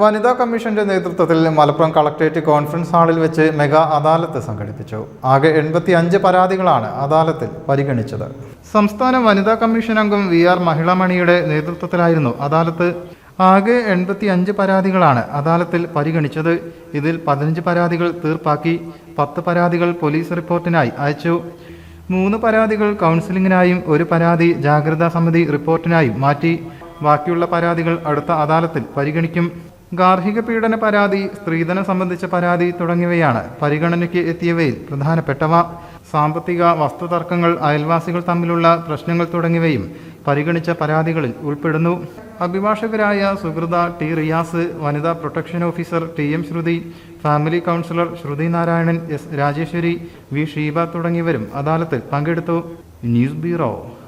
വനിതാ കമ്മീഷന്റെ നേതൃത്വത്തിൽ മലപ്പുറം കളക്ടറേറ്റ് കോൺഫറൻസ് ഹാളിൽ വെച്ച് മെഗാ അദാലത്ത് സംഘടിപ്പിച്ചു. ആകെ എൺപത്തി അഞ്ച് പരാതികളാണ് അദാലത്തിൽ പരിഗണിച്ചത്. സംസ്ഥാന വനിതാ കമ്മീഷൻ അംഗം വി ആർ മഹിളാമണിയുടെ നേതൃത്വത്തിലായിരുന്നു അദാലത്ത്. ആകെ എൺപത്തി അഞ്ച് പരാതികളാണ് അദാലത്തിൽ പരിഗണിച്ചത്. ഇതിൽ പതിനഞ്ച് പരാതികൾ തീർപ്പാക്കി പത്ത് പരാതികൾ പോലീസ് റിപ്പോർട്ടിനായി അയച്ചു. മൂന്ന് പരാതികൾ കൗൺസിലിംഗിനായും ഒരു പരാതി ജാഗ്രതാ സമിതി റിപ്പോർട്ടിനായും മാറ്റി. ബാക്കിയുള്ള പരാതികൾ അടുത്ത അദാലത്തിൽ പരിഗണിക്കും. ഗാർഹിക പീഡന പരാതി സ്ത്രീധനം സംബന്ധിച്ച പരാതി തുടങ്ങിയവയാണ് പരിഗണനയ്ക്ക് എത്തിയവയിൽ പ്രധാനപ്പെട്ടവ. സാമ്പത്തിക വസ്തുതർക്കങ്ങൾ അയൽവാസികൾ തമ്മിലുള്ള പ്രശ്നങ്ങൾ തുടങ്ങിയവയും പരിഗണിച്ച പരാതികളിൽ ഉൾപ്പെടുന്നു. അഭിഭാഷകരായ സുഹൃത ടി റിയാസ് വനിതാ protection officer T M Sruthi family counsellor Sruthi Narayanan S Rajeswari V Sheeba തുടങ്ങിയവരും അദാലത്തിൽ പങ്കെടുത്തു. News bureau.